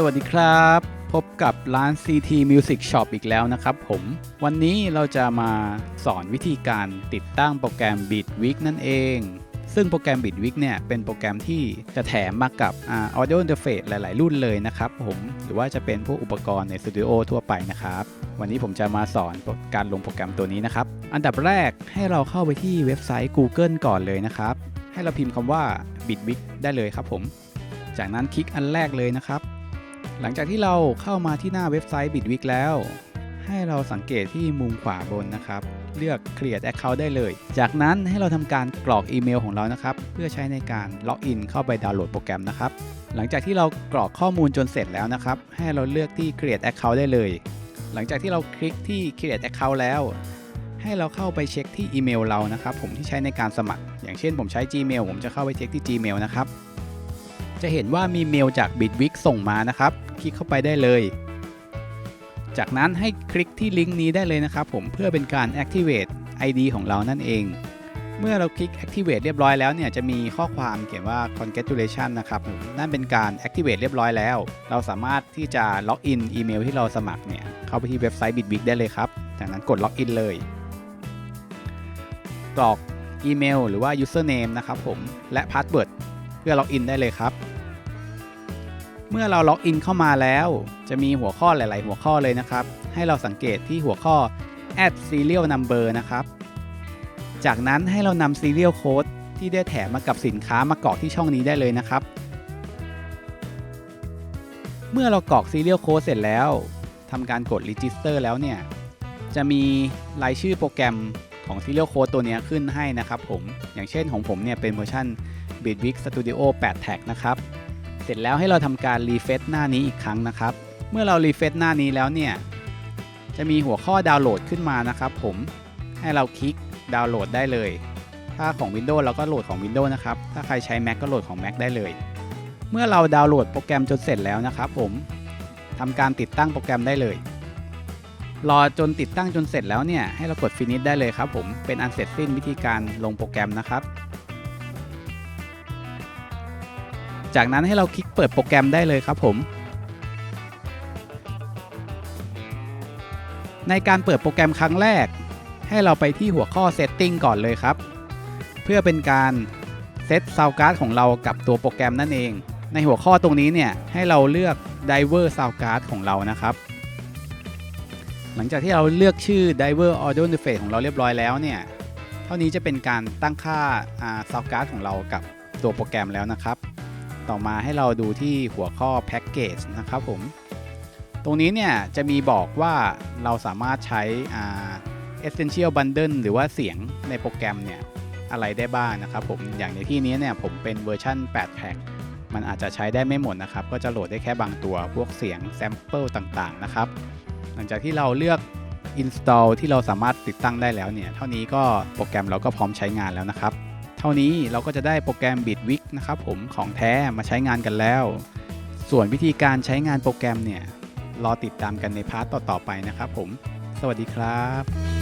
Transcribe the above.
สวัสดีครับ พบกับร้าน CT Music Shop อีกแล้วนะครับผม วันนี้เราจะมาสอนวิธีการติดตั้งโปรแกรม Bitwig นั่นเอง ซึ่งโปรแกรม Bitwig เนี่ยเป็นโปรแกรมที่จะแถมมากับ Audio Interface หลาย ๆ รุ่นเลยนะครับผมหรือว่าจะเป็นพวกอุปกรณ์ในสตูดิโอทั่วไปนะครับ วันนี้ผมจะมาสอนการลงโปรแกรมตัวนี้นะครับ อันดับแรกให้เราเข้าไปที่เว็บไซต์ Google ก่อนเลยนะครับ ให้เราพิมพ์คำว่า Bitwig ได้เลยครับผม จากนั้นคลิกอันแรกเลยนะครับ หลังจากที่เราเข้ามาที่หน้าเว็บไซต์ Bitwig แล้ว ให้เราสังเกตที่มุมขวาบนนะครับ เลือก Create Account ได้เลย จากนั้นให้เราทำการกรอกอีเมลของเรานะครับ เพื่อใช้ในการล็อกอินเข้าไปดาวน์โหลดโปรแกรมนะครับ หลังจากที่เรากรอกข้อมูลจนเสร็จแล้วนะครับ ให้เราเลือกที่ Create Account ได้เลย หลังจากที่เราคลิกที่ Create Account แล้ว ให้เราเข้าไปเช็คที่อีเมลเรานะครับ ผมที่ใช้ในการสมัคร อย่างเช่น ผมใช้ Gmail ผมจะเข้าไปเช็คที่ Gmail นะครับ จะเห็นว่ามีเมลจาก Bitwig ส่งมานะครับ คลิกเข้าไปได้เลย จากนั้นให้คลิกที่ลิงก์นี้ได้เลยนะครับ ผมเพื่อเป็นการ activate ID ของเรานั่นเอง เมื่อเราคลิก activate เรียบร้อยแล้วเนี่ยจะมีข้อความเขียนว่า congratulation นะครับนั่นเป็นการ activate เรียบร้อยแล้ว เราสามารถที่จะล็อกอินอีเมลที่เราสมัครเนี่ยเข้าไปที่เว็บไซต์ Bitwig ได้เลยครับจากนั้นกดล็อกอินเลยกรอกอีเมลหรือว่า username นะครับผมและ password เพื่อล็อกอินได้เลยครับ เมื่อเราล็อกอินเข้ามาแล้ว จะมีหัวข้อหลาย ๆ หัวข้อเลยนะครับ ให้เราสังเกตที่หัวข้อ add serial number นะครับ จากนั้นให้เรานำ serial code ที่ได้แถมมากับสินค้ามากรอกที่ช่องนี้ได้เลยนะครับ เมื่อเรากรอก serial code เสร็จแล้วทำการกด register แล้วเนี่ย จะมีรายชื่อโปรแกรมของ serial code ตัวนี้ขึ้นให้นะครับผม อย่างเช่นของผมเนี่ยเป็นเวอร์ชัน Bitwig Studio 8 Tag นะครับ สร็จแล้วให้เราทำการรีเฟซหน้านี้อีกครั้งนะครับ เมื่อเรารีเฟซหน้านี้แล้วเนี่ย จะมีหัวข้อดาวน์โหลดขึ้นมานะครับ ผม ให้เราคลิกดาวน์โหลดได้เลย ถ้าของ Windows เราก็โหลดของ Windows นะครับ ถ้าใครใช้ Mac ก็โหลดของ Mac ได้เลย เมื่อเราดาวน์โหลดโปรแกรมจนเสร็จแล้วนะครับ ผมทำการติดตั้งโปรแกรมได้เลย รอจนติดตั้งจนเสร็จแล้วเนี่ย ให้เรากด Finish ได้เลยครับ ผม เป็นอันเสร็จสิ้นวิธีการลงโปรแกรมนะครับ จากนั้นให้เราคลิกเปิดโปรแกรมได้เลยครับผมในการเปิดโปรแกรมครั้งแรก ให้เราไปที่หัวข้อ Setting ก่อนเลยครับ เพื่อเป็นการเซตซาวการ์ดของเรากับตัวโปรแกรมนั่นเอง ในหัวข้อตรงนี้เนี่ย ให้เราเลือก Diver Sound Card ของเรานะครับ หลังจากที่เราเลือกชื่อ Diver Audio Interface ของเราเรียบร้อยแล้วเนี่ย เท่านี้จะเป็นการตั้งค่าซาวการ์ดของเรากับตัวโปรแกรมแล้วนะครับ ต่อมาให้เราดูที่หัวข้อ Package นะครับผม ตรงนี้เนี่ยจะมีบอกว่าเราสามารถใช้อ่า Essential Bundle หรือว่าเสียงในโปรแกรมเนี่ยอะไรได้บ้างนะครับผม อย่างในที่นี้เนี่ยผมเป็นเวอร์ชัน8แพ็คมันอาจจะใช้ได้ไม่หมดนะครับ ก็จะโหลดได้แค่บางตัวพวกเสียงแซมเปิลต่างๆนะครับ หลังจากที่เราเลือก install ที่เราสามารถติดตั้งได้แล้วเนี่ย เท่านี้ก็โปรแกรมเราก็พร้อมใช้งานแล้วนะครับ เท่านี้เราก็จะได้โปรแกรม Bitwig นะครับผมของแท้มาใช้งานกันแล้ว ส่วนวิธีการใช้งานโปรแกรมเนี่ยรอติดตามกันในพาร์ตต่อๆไปนะครับผม สวัสดีครับ